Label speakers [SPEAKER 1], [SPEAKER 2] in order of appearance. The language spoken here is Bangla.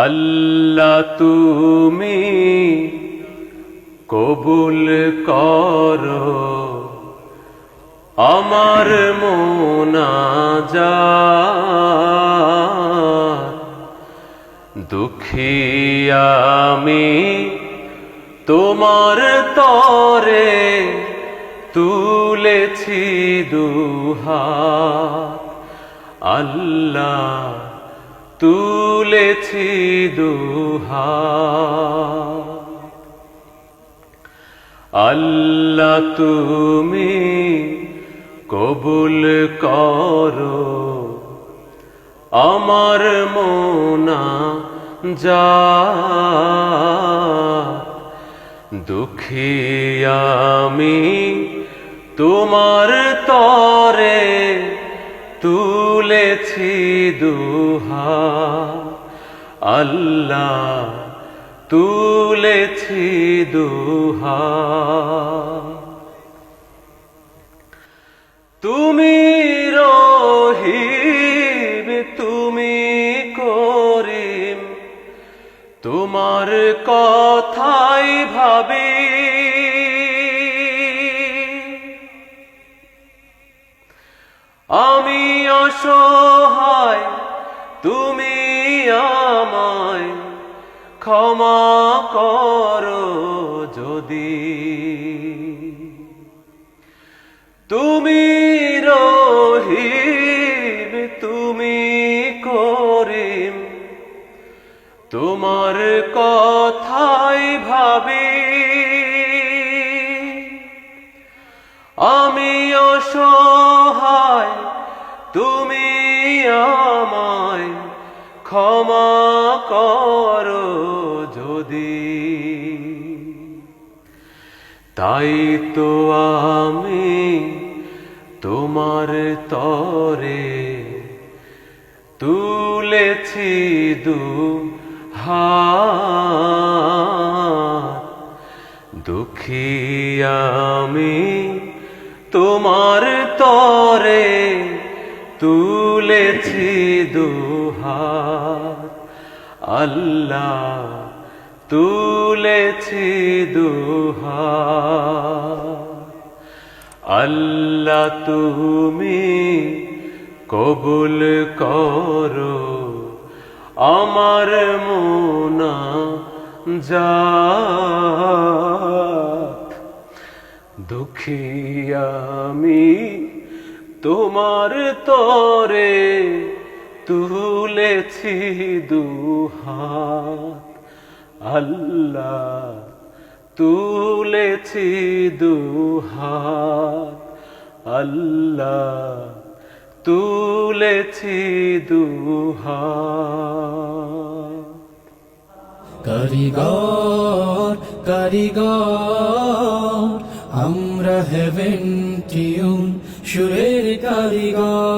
[SPEAKER 1] আল্লাহ তুমি কবুল করো। আমার মোনাজা দুঃখী আমি তোমার তরে তুলেছি দুহা আল্লাহ তুলেছি দুহা। আল্লাহ তুমি কবুল করো আমার মোনা যা। দুঃখী আমি তোমার তরে তুলেছি দুহা আল্লাহ তুলেছি দুহা তুমি রহিম তুমি করিম। তোমার কথাই ভাবি আমি অসহায়, তুমি আমায় ক্ষমা করো যদি। তুমি রহিম, তুমি করিম, তোমার কথাই ভাবি। আমি অসহায় আমায় ক্ষমা করো যদি। তাই তো আমি তোমার তরে তুলেছি দু হাত। দুঃখী আমি তোমার তরে তুলেছি দুহাত আল্লাহ তুলেছি দুহাত আল্লাহ তুমি কবুল করো আমার মোনা যা দুঃখী আমি তোমার তরে তুলেছি দুহাত। আল্লাহ, তুলেছি দুহাত। আল্লাহ, তুলেছি দুহাত।
[SPEAKER 2] কারিগর কারিগর, আমরা হেভেন টিউন সুরের কারিগর।